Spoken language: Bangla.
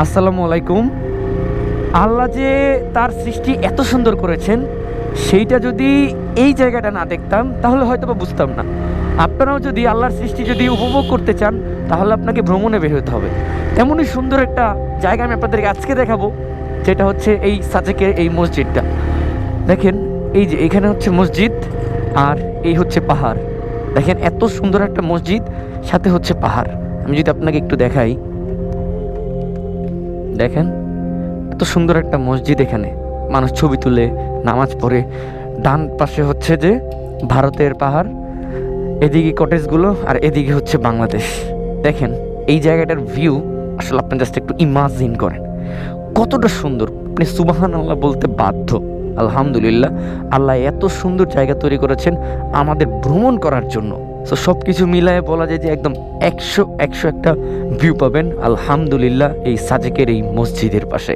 আসসালামু আলাইকুম। আল্লাহ যে তার সৃষ্টি এত সুন্দর করেছেন, সেইটা যদি এই জায়গাটা না দেখতাম, তাহলে হয়তো বা বুঝতাম না। আপনারাও যদি আল্লাহর সৃষ্টি যদি উপভোগ করতে চান, তাহলে আপনাকে ভ্রমণে বের হতে হবে। এমনই সুন্দর একটা জায়গা আমি আপনাদেরকে আজকে দেখাবো, যেটা হচ্ছে এই সাজেকের এই মসজিদটা। দেখেন, এই যে এখানে হচ্ছে মসজিদ, আর এই হচ্ছে পাহাড়। দেখেন, এত সুন্দর একটা মসজিদ, সাথে হচ্ছে পাহাড়। আমি যদি আপনাকে একটু দেখাই। দেখেন, এত সুন্দর একটা মসজিদ এখানে। মানুষ ছবি তুলে, নামাজ পড়ে। ডান পাশে হচ্ছে যে ভারতের পাহাড়, এদিকে কটেজগুলো আর এদিকে হচ্ছে বাংলাদেশ। দেখেন, এই জায়গাটার ভিউ আসলে আপনি জাস্ট একটু ইমাজিন করেন। কতটা সুন্দর। আপনি সুবাহান আল্লাহ বলতে বাধ্য। আলহামদুলিল্লাহ, আল্লাহ এত সুন্দর জায়গা তৈরি করেছেন আমাদের ভ্রমণ করার জন্য। তো সব কিছু মিলায় বলা যায় যে একদম একশো একশো একটা ভিউ পাবেন, আলহামদুলিল্লাহ, এই সাজেকের এই মসজিদের পাশে।